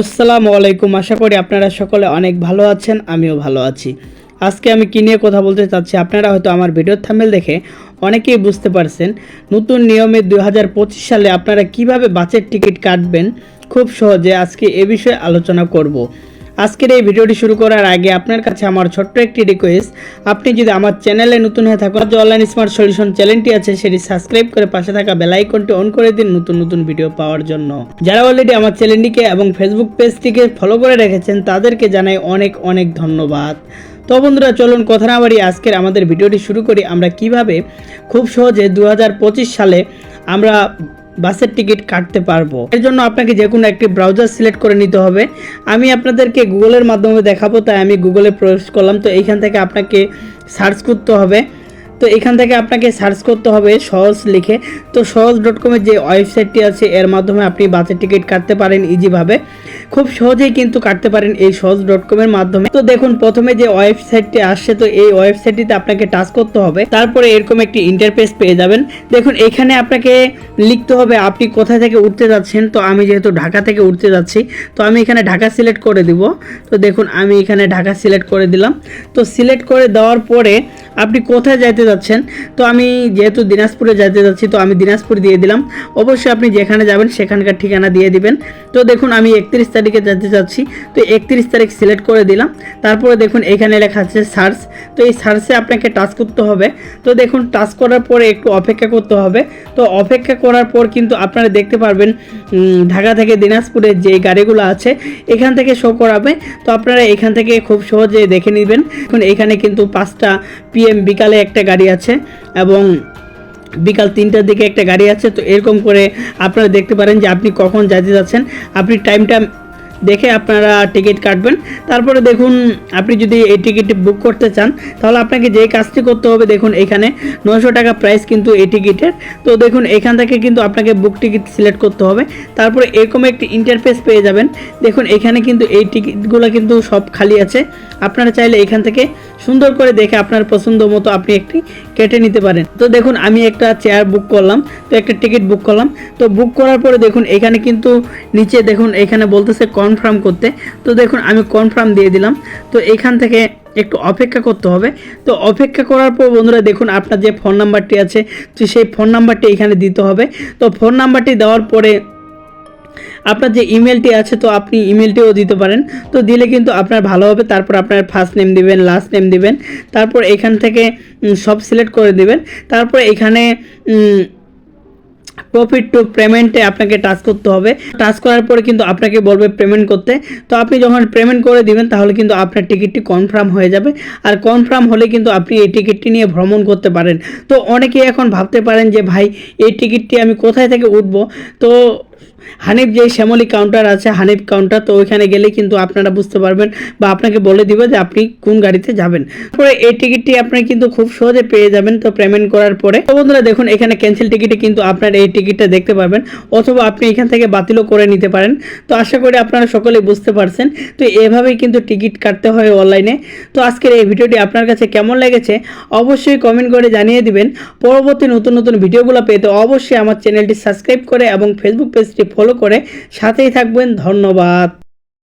আসসালামু আলাইকুম। আশা করি আপনারা সকলে অনেক ভালো আছেন, আমিও ভালো আছি। আজকে আমি কী নিয়ে কথা বলতে চাচ্ছি আপনারা হয়তো আমার ভিডিও থামেল দেখে অনেকেই বুঝতে পারছেন। নতুন নিয়মে দু হাজার পঁচিশ সালে আপনারা কীভাবে বাসের টিকিট কাটবেন? খুব সহজে আজকে এ বিষয়ে আলোচনা করব। আজকের এই ভিডিওটি শুরু করার আগে আপনার কাছে আমার ছোট্ট একটি রিকোয়েস্ট আপনি যদি আমার চ্যানেলে নতুন হয়ে থাকেন যে অনলাইন স্মার্ট সলিউশন চ্যানেলটি আছে, সেটি সাবস্ক্রাইব করে পাশে থাকা বেল আইকনটি অন করে দিন নতুন নতুন ভিডিও পাওয়ার জন্য। যারা অলরেডি আমার চ্যানেলটিকে এবং ফেসবুক পেজটিকে ফলো করে রেখেছেন, তাদেরকে জানাই অনেক অনেক ধন্যবাদ। তো বন্ধুরা, চলুন কথা না বাড়ি আজকের আমাদের ভিডিওটি শুরু করি। আমরা কীভাবে খুব সহজে দু হাজার পঁচিশ সালে আমরা বাসের টিকিট কাটতে পারব। এর জন্য আপনাকে যে কোনো একটি ব্রাউজার সিলেক্ট করে নিতে হবে। আমি আপনাদেরকে গুগলের মাধ্যমে দেখাবো, তাই আমি গুগলে প্রবেশ করলাম। তো এইখান থেকে আপনাকে সার্চ করতে হবে। তো এখান থেকে আপনাকে সার্চ করতে হবে সহজ লিখে। তো সহজ ডট কমের যে ওয়েবসাইটটি আছে, এর মাধ্যমে আপনি বাসের টিকিট কাটতে পারেন ইজিভাবে খুব সহজেই কিন্তু কাটতে পারেন এই সহজ ডট কমের মাধ্যমে। তো দেখুন, প্রথমে যে ওয়েবসাইটটি আসছে, তো এই ওয়েবসাইটটিতে আপনাকে টাচ করতে হবে। তারপরে এরকম একটি ইন্টারফেস পেয়ে যাবেন। দেখুন, এখানে আপনাকে লিখতে হবে আপনি কোথা থেকে উঠতে যাচ্ছেন। তো আমি যেহেতু ঢাকা থেকে উঠতে যাচ্ছি, তো আমি এখানে ঢাকা সিলেক্ট করে দিব। তো দেখুন, আমি এখানে ঢাকা সিলেক্ট করে দিলাম। তো সিলেক্ট করে দেওয়ার পরে আপনি কোথায় যাইতে যাচ্ছেন? তো আমি যেহেতু দিনাজপুরে যাইতে যাচ্ছি, তো আমি দিনাজপুর দিয়ে দিলাম। অবশ্যই আপনি যেখানে যাবেন, সেখানকার ঠিকানা দিয়ে দিবেন। তো দেখুন, আমি একত্রিশ তারিখে যেতে যাচ্ছি, তো একত্রিশ তারিখ সিলেক্ট করে দিলাম। তারপরে দেখুন এখানে লেখা আছে সার্চ তো এই সার্চে আপনাকে টাচ করতে হবে। তো দেখুন টাচ করার পরে একটু অপেক্ষা করতে হবে। তো অপেক্ষা করার পর কিন্তু আপনারা দেখতে পারবেন ঢাকা থেকে দিনাজপুরের যে গাড়িগুলো আছে, এখান থেকে শো করাবে। তো আপনারা এখান থেকে খুব সহজে দেখে নেবেন। এখন এখানে কিন্তু পাঁচটা পিএম বিকালে একটা গাড়ি আছে এবং বিকাল তিনটার দিকে একটা গাড়ি আছে। তো এরকম করে আপনারা দেখতে পারেন যে আপনি কখন যেতে যাচ্ছেন। আপনি টাইমটা দেখে আপনারা টিকিট কাটবেন। তারপরে দেখুন, আপনি যদি এই টিকিট বুক করতে চান, তাহলে আপনাকে যে কাজটি করতে হবে, দেখুন এখানে নশো টাকা প্রাইস কিন্তু এই টিকিটের। তো দেখুন, এখান থেকে কিন্তু আপনাকে বুক টিকিট সিলেক্ট করতে হবে। তারপরে এরকম একটি ইন্টারফেস পেয়ে যাবেন। দেখুন, এখানে কিন্তু এই টিকিটগুলো কিন্তু সব খালি আছে। আপনারা চাইলে এখান থেকে সুন্দর করে দেখে আপনার পছন্দ মতো আপনি একটি কেটে নিতে পারেন। তো দেখুন, আমি একটা চেয়ার বুক করলাম, তো একটা টিকিট বুক করলাম। তো বুক করার পরে দেখুন, এখানে কিন্তু নিচে দেখুন, এখানে বলতেছে কনফার্ম করতে। তো দেখুন, আমি কনফার্ম দিয়ে দিলাম। তো এখান থেকে একটু অপেক্ষা করতে হবে। তো অপেক্ষা করার পর বন্ধুরা, দেখুন, আপনার যে ফোন নাম্বারটি আছে, তো সেই ফোন নাম্বারটি এখানে দিতে হবে। তো ফোন নাম্বারটি দেওয়ার পরে আপনার যে ইমেলটি আছে, তো আপনি ইমেলটিও দিতে পারেন। তো দিলে কিন্তু আপনার ভালো হবে। তারপর আপনার ফার্স্ট নেম দিবেন লাস্ট নেম দিবেন। তারপর এখান থেকে সব সিলেক্ট করে দিবেন। তারপর এখানে প্রফিট টু পেমেন্টে আপনাকে টাচ করতে হবে। টাচ করার পরে কিন্তু আপনাকে বলবে পেমেন্ট করতে। তো আপনি যখন পেমেন্ট করে দিবেন, তাহলে কিন্তু আপনার টিকিটটি কনফার্ম হয়ে যাবে। আর কনফার্ম হলে কিন্তু আপনি এই টিকিটটি নিয়ে ভ্রমণ করতে পারেন। তো অনেকেই এখন ভাবতে পারেন যে, ভাই, এই টিকিটটি আমি কোথায় থেকে উঠবো? তো হানিফ যে শ্যামলী কাউন্টার আছে, হানিফ কাউন্টার তো ওইখানে গেলে কিন্তু আপনারা বুঝতে পারবেন বা আপনাকে বলে দিবে যে আপনি কোন গাড়িতে যাবেন। তারপরে এই টিকিটটি আপনি কিন্তু খুব সহজে পেয়ে যাবেন তো পেমেন্ট করার পরে। তো বন্ধুরা দেখুন, এখানে ক্যান্সেল টিকিটে কিন্তু আপনার এই টিকিটটা দেখতে পারবেন অথবা আপনি এখান থেকে বাতিলও করে নিতে পারেন। তো আশা করি আপনারা সকলে বুঝতে পারছেন। তো এভাবেই কিন্তু টিকিট কাটতে হয় অনলাইনে তো আজকের এই ভিডিওটি আপনার কাছে কেমন লেগেছে অবশ্যই কমেন্ট করে জানিয়ে দিবেন। পরবর্তী নতুন নতুন ভিডিওগুলো পেতে অবশ্যই আমার চ্যানেলটি সাবস্ক্রাইব করে এবং ফেসবুক পেজটি ফলো করে সাথেই থাকবেন। ধন্যবাদ।